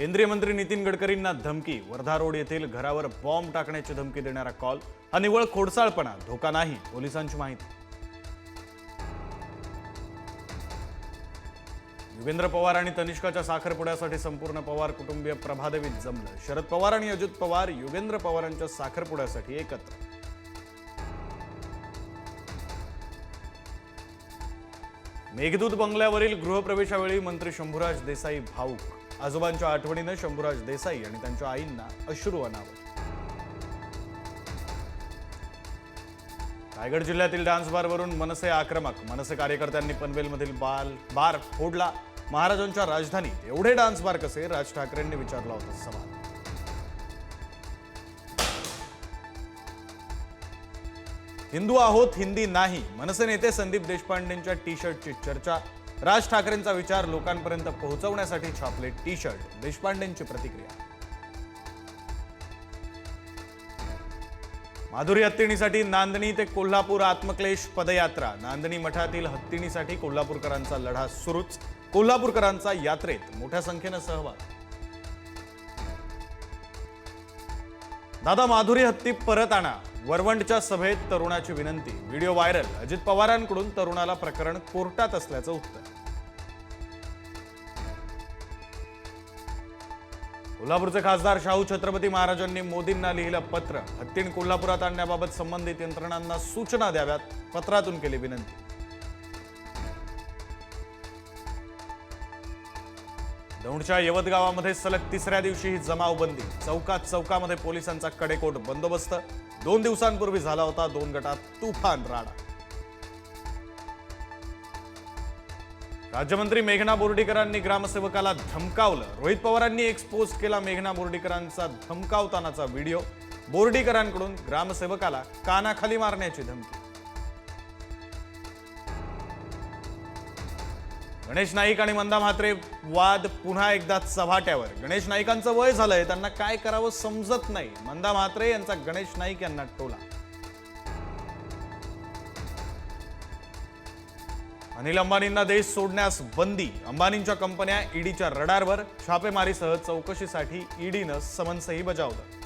केंद्रीय मंत्री नितीन गडकरींना धमकी वर्धा रोड येथील घरावर बॉम्ब टाकण्याची धमकी देणारा कॉल हा निव्वळ खोडसाळपणा धोका नाही पोलिसांची माहिती. युगेंद्र पवार आणि तनिष्काच्या साखरपुड्यासाठी संपूर्ण पवार कुटुंबीय प्रभादेवीत जमलं. शरद पवार आणि अजित पवार युगेंद्र पवारांच्या साखरपुड्यासाठी एकत्र. मेघदूत बंगल्यावरील गृहप्रवेशावेळी मंत्री शंभूराज देसाई भाऊक. आजोबांच्या आठवणीनं शंभूराज देसाई आणि त्यांच्या आईंना अश्रू अनावर. रायगड जिल्ह्यातील डान्स बारवरून मनसे आक्रमक. मनसे कार्यकर्त्यांनी पनवेलमधील बाल बार फोडला. महाराजांच्या राजधानीत एवढे डान्स बार कसे? राज ठाकरेंनी विचारला होता सवाल. हिंदू आहोत हिंदी नाही. मनसे नेते संदीप देशपांडेंच्या टी शर्टची चर्चा. राज ठाकरेंचा विचार लोकांपर्यंत पोहोचवण्यासाठी छापले टी शर्ट देशपांडेंची प्रतिक्रिया. माधुरी हत्तीणीसाठी नांदणी ते कोल्हापूर आत्मक्लेश पदयात्रा. नांदणी मठातील हत्तीणीसाठी कोल्हापूरकरांचा लढा सुरूच. कोल्हापूरकरांचा यात्रेत मोठ्या संख्येनं सहभाग. दादा माधुरी हत्ती परत आणा. वरवंडच्या सभेत तरुणाची विनंती. Video viral. अजित पवारांकडून तरुणाला प्रकरण कोर्टात असल्याचं उत्तर. कोल्हापूरचे खासदार शाहू छत्रपती महाराजांनी मोदींना लिहिलं पत्र. हत्तीण कोल्हापुरात आणण्याबाबत संबंधित यंत्रणांना सूचना द्याव्यात. पत्रातून केली विनंती. दौंडच्या यवत गावामध्ये सलग तिसऱ्या दिवशी ही जमावबंदी. चौकात चौकामध्ये पोलिसांचा कडेकोट बंदोबस्त. दोन दिवसांपूर्वी झाला होता दोन गटात तुफान राडा. राज्यमंत्री मेघना बोर्डीकरांनी ग्रामसेवकाला धमकावलं. रोहित पवारांनी एक्सपोज केला मेघना बोर्डीकरांचा धमकावतानाचा व्हिडिओ. बोर्डीकरांकडून ग्रामसेवकाला कानाखाली मारण्याची धमकी. गणेश नाईक आणि मंदा म्हात्रे वाद पुन्हा एकदा चव्हाट्यावर गणेश नाईकांचं वय झालंय त्यांना काय करावं समजत नाही. मंदा म्हात्रे यांचा गणेश नाईक यांना टोला. अनिल अंबानींना देश सोडण्यास बंदी. अंबानींच्या कंपन्या ईडीच्या रडारवर छापेमारीसह चौकशीसाठी ईडीनं समन्सही बजावलं.